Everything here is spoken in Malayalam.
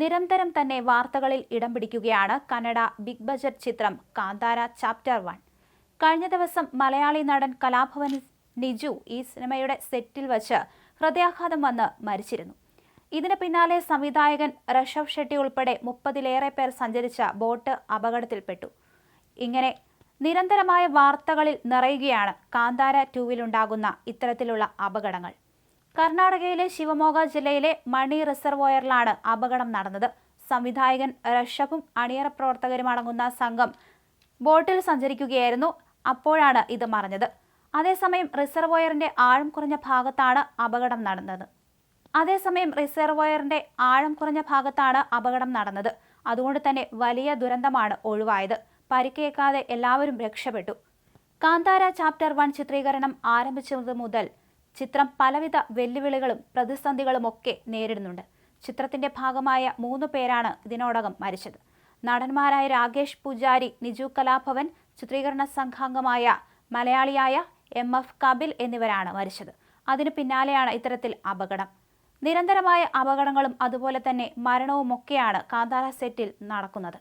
നിരന്തരം തന്നെ വാർത്തകളിൽ ഇടം പിടിക്കുകയാണ് കന്നഡ ബിഗ് ബജറ്റ് ചിത്രം കാന്താര ചാപ്റ്റർ വൺ. കഴിഞ്ഞ ദിവസം മലയാളി നടൻ കലാഭവൻ നിജു ഈ സിനിമയുടെ സെറ്റിൽ വച്ച് ഹൃദയാഘാതം വന്ന് മരിച്ചിരുന്നു. ഇതിന് പിന്നാലെ സംവിധായകൻ ഋഷഭ് ഷെട്ടി ഉൾപ്പെടെ മുപ്പതിലേറെ പേർ സഞ്ചരിച്ച ബോട്ട് അപകടത്തിൽപ്പെട്ടു. ഇങ്ങനെ നിരന്തരമായ വാർത്തകളിൽ നിറയുകയാണ് കാന്താര ടൂവിലുണ്ടാകുന്ന ഇത്തരത്തിലുള്ള അപകടങ്ങൾ. കർണാടകയിലെ ശിവമോഗ ജില്ലയിലെ മണി റിസർവോയറിലാണ് അപകടം നടന്നത്. സംവിധായകൻ ഋഷഭും അണിയറ പ്രവർത്തകരും അടങ്ങുന്ന സംഘം ബോട്ടിൽ സഞ്ചരിക്കുകയായിരുന്നു. അപ്പോഴാണ് ഇത് മറഞ്ഞത്. അതേസമയം റിസർവോയറിന്റെ ആഴം കുറഞ്ഞ ഭാഗത്താണ് അപകടം നടന്നത്. അതേസമയം റിസർവോയറിന്റെ ആഴം കുറഞ്ഞ ഭാഗത്താണ് അപകടം നടന്നത്. അതുകൊണ്ട് തന്നെ വലിയ ദുരന്തമാണ് ഒഴിവായത്. പരിക്കേക്കാതെ എല്ലാവരും രക്ഷപ്പെട്ടു. കാന്താര ചാപ്റ്റർ വൺ ചിത്രീകരണം ആരംഭിച്ചത് മുതൽ ചിത്രം പലവിധ വെല്ലുവിളികളും പ്രതിസന്ധികളും ഒക്കെ നേരിടുന്നുണ്ട്. ചിത്രത്തിന്റെ ഭാഗമായ മൂന്ന് പേരാണ് ഇതിനോടകം മരിച്ചത്. നടന്മാരായ രാകേഷ് പൂജാരി നിജു കലാഭവൻ ചിത്രീകരണ സംഘാംഗമായ മലയാളിയായ എം എഫ് കപിൽ എന്നിവരാണ് മരിച്ചത്. അതിനു പിന്നാലെയാണ് ഇത്തരത്തിൽ അപകടം. നിരന്തരമായ അപകടങ്ങളും അതുപോലെ തന്നെ മരണവുമൊക്കെയാണ് കാന്താര സെറ്റിൽ നടക്കുന്നത്.